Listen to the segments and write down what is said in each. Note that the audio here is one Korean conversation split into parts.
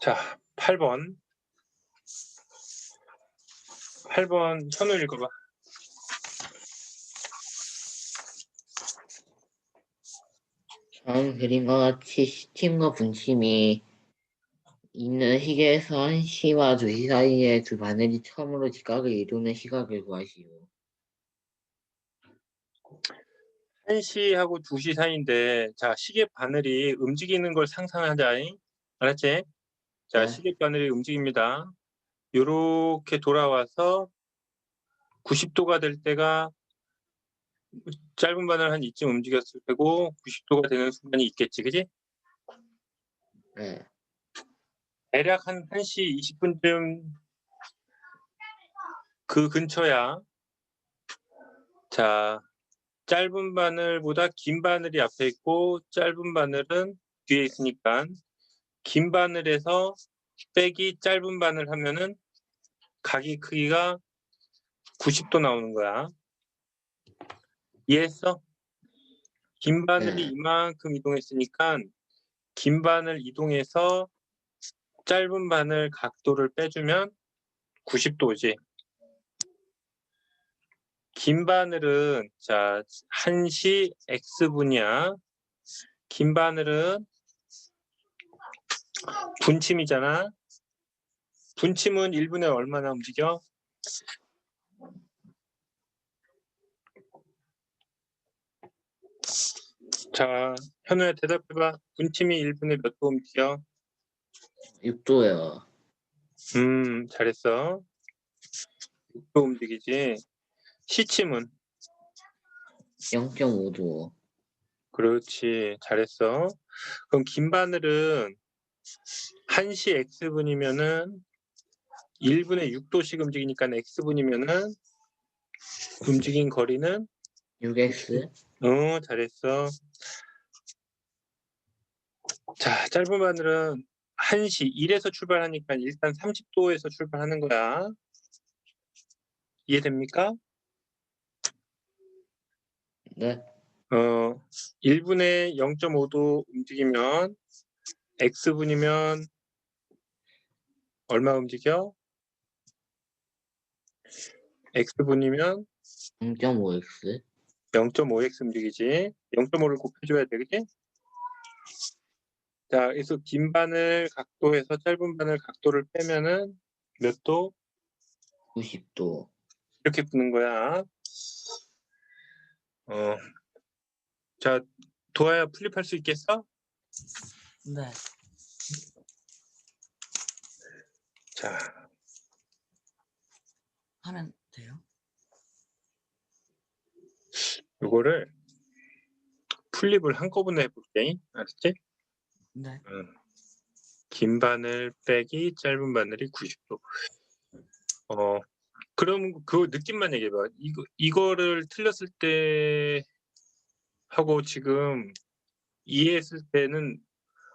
자, 8번. 8번 현우 읽어봐. 다음 그림과 같이 시침과 분침이 있는 시계에서 1시와 2시 사이에 두 바늘이 처음으로 직각을 이루는 시각을 구하시오. 1시하고 2시 사이인데 자, 시계 바늘이 움직이는 걸 상상하자잉. 알았지? 자, 네. 시계 바늘이 움직입니다. 요렇게 돌아와서 90도가 될 때가 짧은 바늘 한 이쯤 움직였을 테고 90도가 되는 순간이 있겠지. 그지? 네. 대략 한 1시 20분쯤 그 근처야. 자, 짧은 바늘보다 긴 바늘이 앞에 있고 짧은 바늘은 뒤에 있으니까 긴 바늘에서 빼기 짧은 바늘 하면은 각이 크기가 90도 나오는 거야. 이해했어? 긴 바늘이 네. 이만큼 이동했으니까 긴 바늘 이동해서 짧은 바늘 각도를 빼주면 90도지. 긴 바늘은 자 1시 x분이야. 긴 바늘은 분침이잖아. 분침은 1분에 얼마나 움직여? 자, 현우야 대답해봐. 분침이 1분에 몇 도 움직여? 6도요. 음, 잘했어. 6도 움직이지. 시침은? 0.5도. 그렇지. 잘했어. 그럼 긴 바늘은 1시 x분이면은 1분에 6도씩 움직이니까 x분이면은 움직인 거리는 6x. 어, 잘했어. 자, 짧은 바늘은 1시 1에서 출발하니까 일단 30도에서 출발하는 거야. 이해됩니까? 네. 어, 1분에 0.5도 움직이면 x분이면 얼마 움직여? x분이면 0.5x. 0.5x 움직이지. 0.5를 곱해줘야 돼, 그지? 자, 그래서 긴 바늘 각도에서 짧은 바늘 각도를 빼면은 몇 도? 90도. 이렇게 푸는 거야. 어. 자, 도아야 플립할 수 있겠어? 네. 자, 하면 돼요? 이거를 플립을 한꺼번에 해볼게. 알았지? 네. 응. 긴 바늘 빼기 짧은 바늘이 90도. 어, 그럼 그 느낌만 얘기해봐. 이거, 이거를 틀렸을 때 하고 지금 이해했을 때는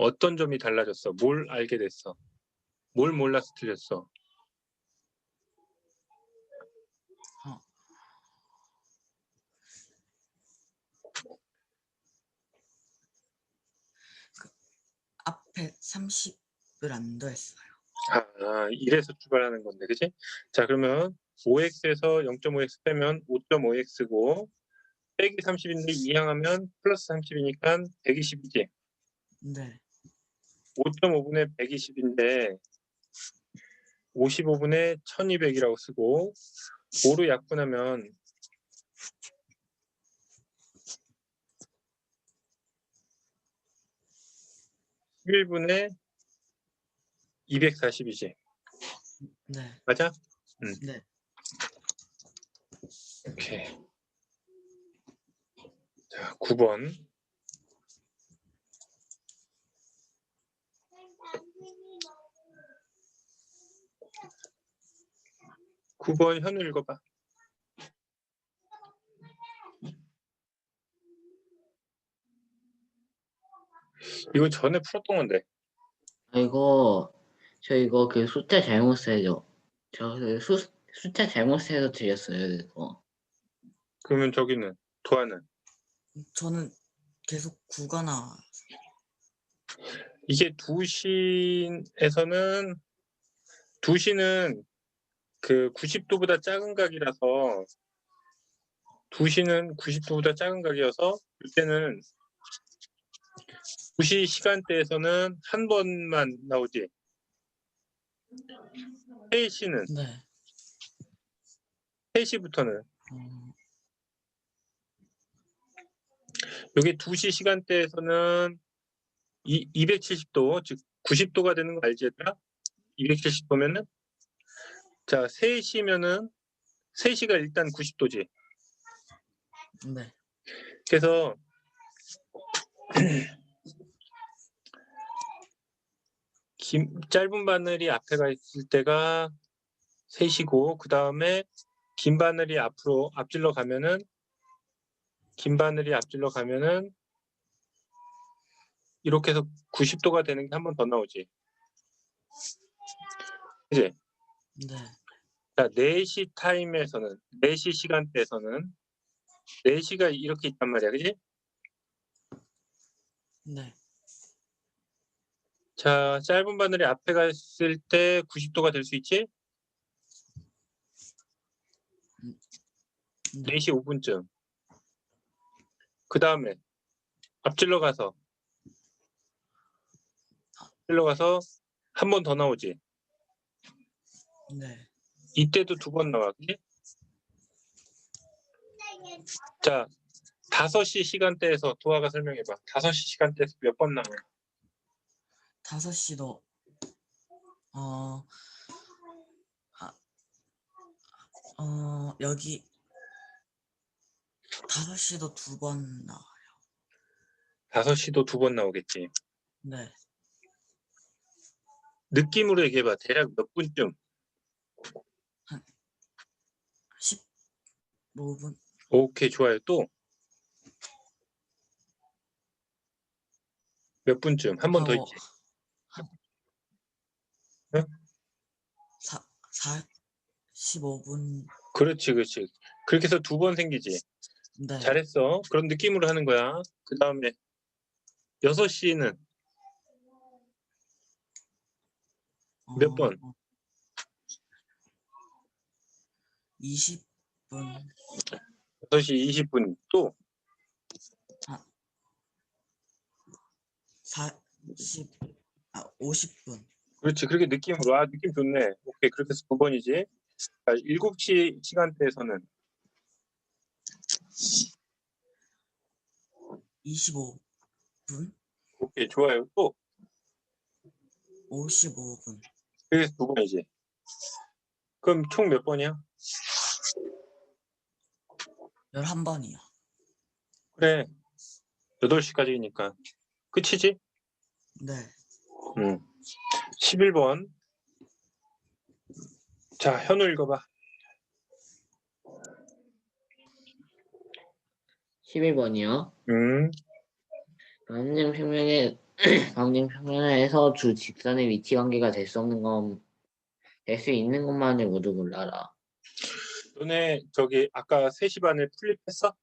어떤 점이 달라졌어? 뭘 알게 됐어? 뭘 몰라서 틀렸어? 앞에 30을 안 더했어요. 아, 이래서 출발하는 건데, 그치? 자, 그러면 5x에서 0.5x 빼면 5.5x고, 빼기 30인데 이항하면 플러스 30이니까 120이지. 네. 5.5분의 120인데 55분의 1200이라고 쓰고 5로 약분하면 11분의 240이지. 네. 맞아? 네. 오케이. 자, 9번. 구번 현우 읽어봐. 이거 전에 풀었던 건데. 아, 이거, 저 이거 그 숫자 잘못 세죠. 저그 수, 숫자 잘못 세서 드렸어요, 이거. 그러면 저기는 도안은 저는 계속 구가 나와요. 이게 두신에서는 두신은 그 90도보다 작은 각이라서 두시는 90도보다 작은 각이어서 이때는 2시 시간대에서는 한 번만 나오지 3시는 네. 3시부터는 어, 여기 2시 시간대에서는 이, 270도 즉 90도가 되는 거 알지 얘들아? 270도면은 자 3시면은 3시가 일단 90도지 네. 그래서 긴, 짧은 바늘이 앞에 가 있을 때가 3시고 그 다음에 긴 바늘이 앞으로 앞질러 가면은 긴 바늘이 앞질러 가면은 이렇게 해서 90도가 되는 게 한 번 더 나오지. 그지? 네. 자, 4시 타임에서는 4시 시간대에서는 4시가 이렇게 있단 말이야. 그지? 네. 자, 짧은 바늘이 앞에 갔을 때 90도가 될 수 있지? 네. 4시 5분쯤. 그 다음에 앞질러 가서 앞질러 가서 한 번 더 나오지. 네. 이때도 두 번 나와. 그지? 자, 5시 시간대에서 도화가 설명해 봐. 5시 시간대에서 몇 번 나와? 5시도 어, 아, 어, 여기 5시도 두 번 나와요. 5시도 두 번 나오겠지. 네. 느낌으로 얘기해 봐. 대략 몇 분쯤? 15분. 오케이, 좋아요. 또 몇 분쯤? 한 번 더 있지. 한- 응? 사, 사, 15분. 그렇지, 그렇지. 그렇게 해서 두 번 생기지. 네. 잘했어. 그런 느낌으로 하는 거야. 그 다음에 6시는 몇 번? 20 분. 6시 20분 또 40, 아, 50분. 그렇지. 그렇게 느낌으로 아 느낌 좋네. 오케이. 그렇게 해서 두 번이지. 자, 7시 시간대에서는 25분. 오케이. 좋아요. 또 55분. 그래서 두 번이지. 그럼 총 몇 번이야? 11번이요. 그래. 8시까지니까. 끝이지? 네. 음. 11번. 자, 현우 읽어봐. 11번이요. 음. 방정 평면에 방정 평면에서 주 직선의 위치 관계가 될 수 없는 건 될 수 있는 것만을 모두 골라라. 너네 저기 아까 3시 반에 풀립했어?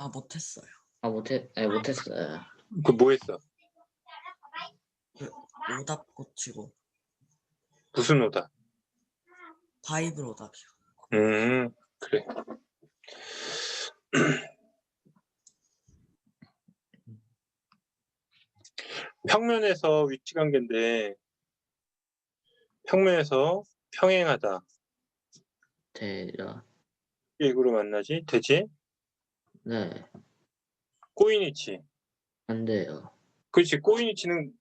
아, 못했어요. 아 못했 아니 못했어요. 그 뭐 했어? 오답 고치고. 무슨 오다? 바이블 오답이요. 음, 그래. 평면에서 위치 관계인데 평면에서 평행하다. 되라. 일구로 만나지? 되지? 네. 꼬인위치. 안 돼요. 그렇지. 꼬인위치는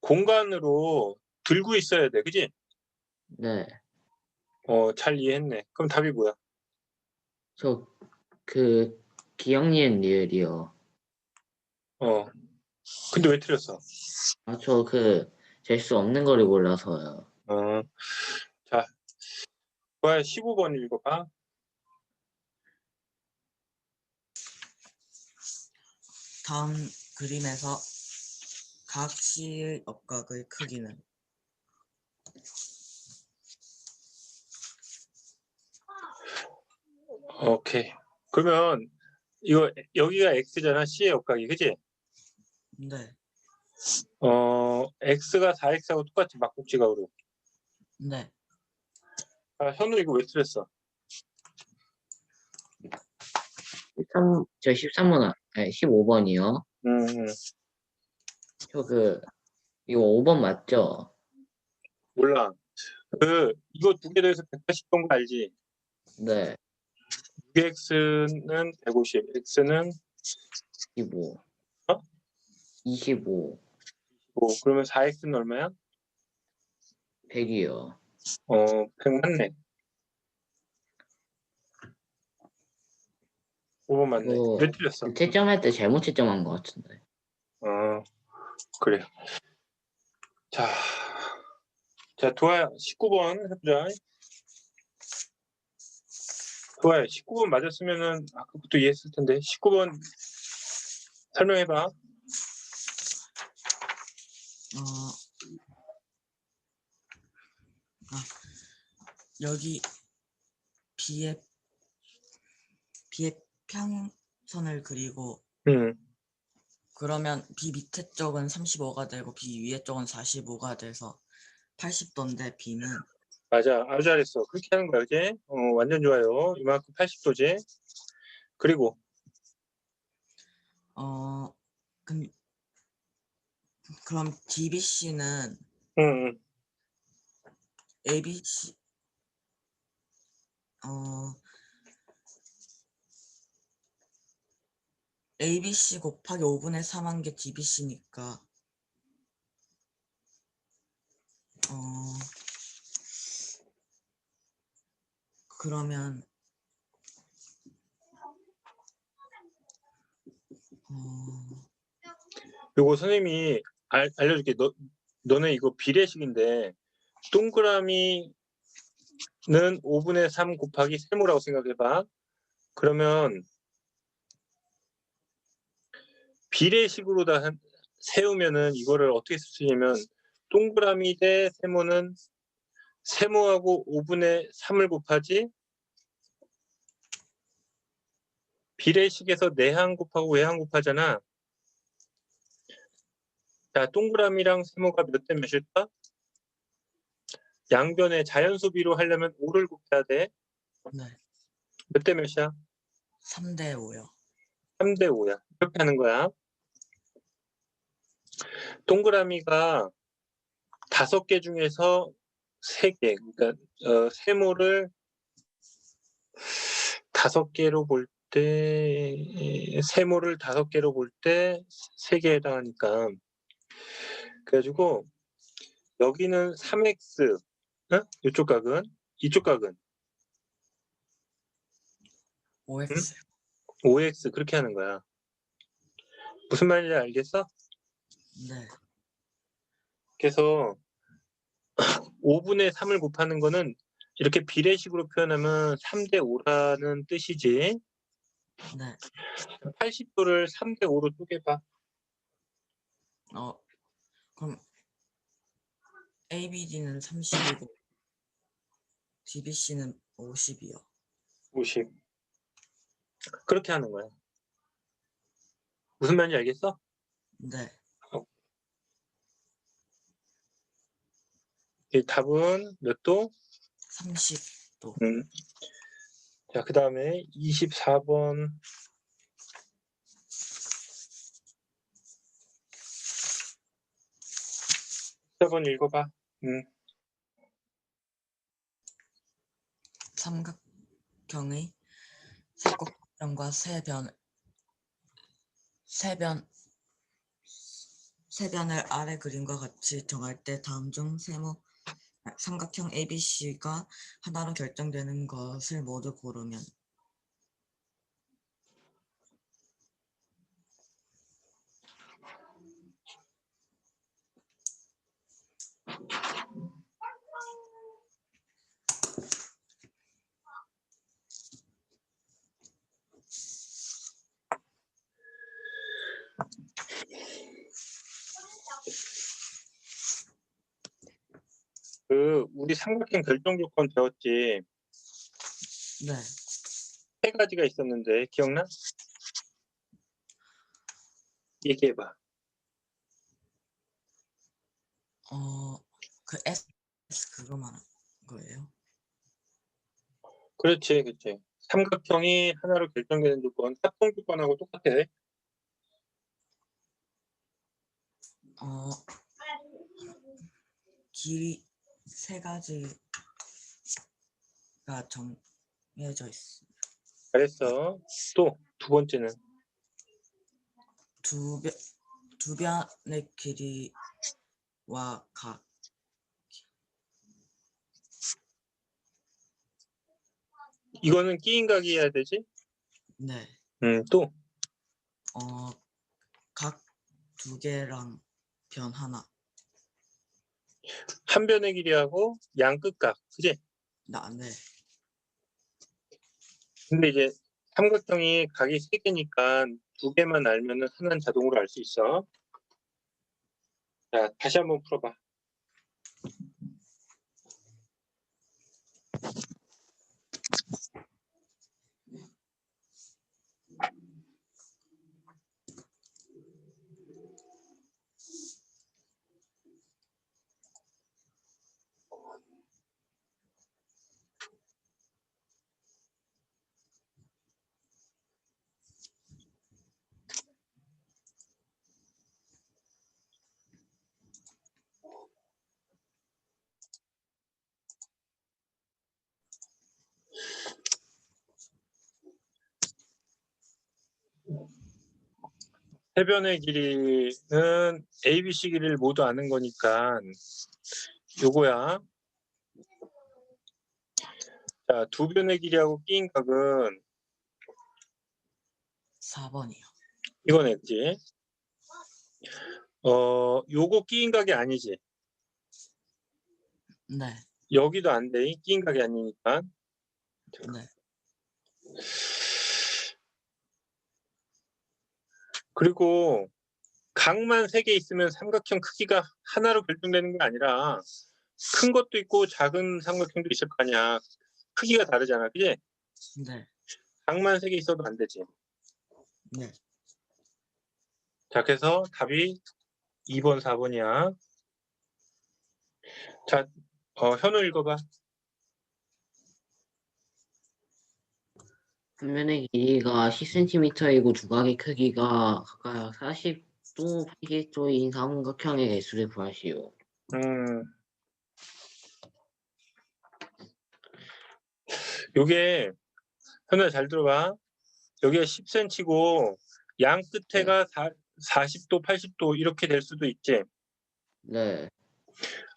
공간으로 들고 있어야 돼. 그지? 네. 어, 잘 이해했네. 그럼 답이 뭐야? 저 그 기억니은 리을이요. 어. 근데 왜 틀렸어? 아 저그될수 없는 거를 몰라서요. 어. 자. 좋아요. 15번 읽어봐. 다음 그림에서 각시의 역각의 크기는 오케이. 그러면 이거 여기가 x잖아. c의 역각이. 그지? 네. 어 x가 4x하고 똑같이 막국지각으로. 네. 아 현우 이거 왜 틀렸어? 13, 저 13번, 아니 15번이요. 음, 음. 저 그, 이거 5번 맞죠? 몰라. 그 이거 두 개 더해서 180번 거 알지? 네, 6x는 150, x는 25. 어? 25. 5. 그러면 4x는 얼마야? 100이요. 어, 100 맞네. 5번 맞네. 어. 왜 틀렸어? 채점할 때 잘못 채점한 것 같은데. 어, 그래. 자, 자, 도아야, 19번 해보자. 도아야, 19번 맞았으면은 아까부터 이해했을 텐데, 19번 설명해봐. 어, 아, 여기 B의 B의 평선을 그리고 응, 그러면 B 밑에 쪽은 35가 되고 B 위에 쪽은 45가 돼서 80도인데 B는 맞아. 아주 잘했어. 그렇게 하는 거야, 그지? 어, 완전 좋아요. 이만큼 80도지. 그리고, 어 그, 그럼 DBC는 응, 응. ABC 어 ABC 곱하기 5분의 3한 게 DBC니까 어 그러면 어 요거 선생님이 알, 알려줄게. 너, 너네 이거 비례식인데 동그라미는 5분의 3 곱하기 세모라고 생각해봐. 그러면 비례식으로 다 한- 세우면은 이거를 어떻게 쓸 수 있냐면 동그라미 대 세모는 세모하고 5분의 3을 곱하지 비례식에서 내항 곱하고 외항 곱하잖아. 자, 동그라미랑 세모가 몇 대 몇일까? 양변에 자연 소비로 하려면 5를 곱해야 돼. 네. 몇 대 몇이야? 3대 5요. 3대 5야. 이렇게 하는 거야. 동그라미가 다섯 개 중에서 세 개, 그러니까 어, 세모를 다섯 개로 볼 때, 세모를 다섯 개로 볼 때 세 개에 해당하니까. 그래가지고 여기는 3x, 어? 이쪽 각은, 이쪽 각은 5x 5x 그렇게 하는 거야. 무슨 말인지 알겠어? 네. 그래서 5분의 3을 곱하는 거는 이렇게 비례식으로 표현하면 3대 5라는 뜻이지. 네. 80도를 3대 5로 쪼개봐. 어 그럼 ABD는 30이고 DBC는 50이요. 50. 그렇게 하는 거야. 무슨 말인지 알겠어? 네. 이 답은 몇 도? 30도. 음. 자, 그 다음에 24번. 번 읽어봐. 음. 삼각형의 세곡변과 세변 세변 세변을 아래 그림과 같이 정할 때 다음 중 세모 아, 삼각형 ABC가 하나로 결정되는 것을 모두 고르면 그 우리 삼각형 결정 조건 배웠지. 네. 세 가지가 있었는데 기억나? 얘기해봐. 어, 그 S 그거 말한 거예요? 그렇지, 그렇지. 삼각형이 하나로 결정되는 조건, 합동 조건하고 똑같아. 어, 길이 세 가지가 정해져 있어. 잘했어. 또 두 번째는 두 변, 두 변의 길이와 각. 이거는 끼인각이어야 되지. 네. 음, 또 어, 각 두 개랑 변 하나. 한 변의 길이하고 양 끝각, 그지? 나, 네. 근데 이제 삼각형이 각이 세 개니까 두 개만 알면은 하나는 자동으로 알 수 있어. 자, 다시 한번 풀어봐. 세 변의 길이는 A, B, C 길이를 모두 아는 거니까 요거야. 자, 두 변의 길이하고 끼인 각은 4번이요. 이거네, 그지? 어, 요거 끼인 각이 아니지. 네. 여기도 안 돼. 끼인 각이 아니니까. 네. 그리고 각만 세 개 있으면 삼각형 크기가 하나로 결정되는 게 아니라 큰 것도 있고 작은 삼각형도 있을 거 아니야. 크기가 다르잖아. 그지? 네. 각만 세 개 있어도 안 되지. 네. 자, 그래서 답이 2번, 4번이야. 자, 어, 현우 읽어봐. 한 면의 길이가 10cm이고 두각의 크기가 각각 40도, 80도인 삼각형의 개수를 구하시오. 음. 요게 현우야 잘 들어봐. 여기가 10cm고 양 끝에가 40도, 80도 이렇게 될 수도 있지. 네,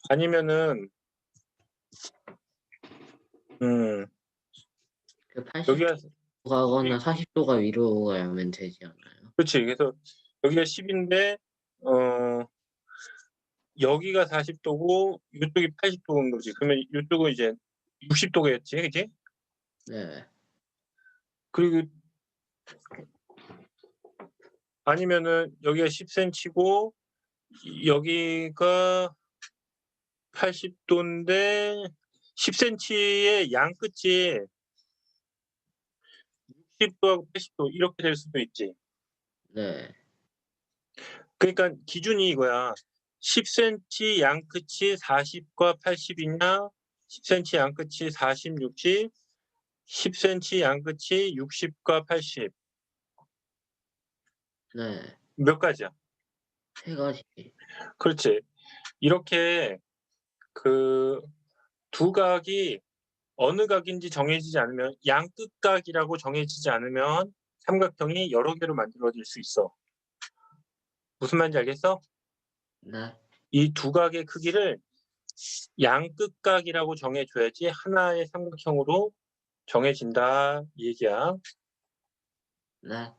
아니면은 음, 그 80도 여기가 가거나 40도가 위로 가면 되지 않아요? 그렇지. 그래서 여기가 10인데 어 여기가 40도고 이쪽이 80도인 거지. 그러면 이쪽은 이제 60도겠지, 그치 네, 그리고 아니면은 여기가 10cm고 여기가 80도인데 10cm의 양 끝이 60도하고 80도 이렇게 될 수도 있지. 네, 그러니까 기준이 이거야. 10cm 양 끝이 40과 80이냐, 10cm 양 끝이 40, 60, 10cm 양 끝이 60과 80. 네, 몇 가지야? 세 가지. 그렇지. 이렇게 그 두 각이 어느 각인지 정해지지 않으면 양 끝각이라고 정해지지 않으면 삼각형이 여러 개로 만들어질 수 있어. 무슨 말인지 알겠어? 네, 이 두 각의 크기를 양 끝각이라고 정해줘야지 하나의 삼각형으로 정해진다 이 얘기야. 네,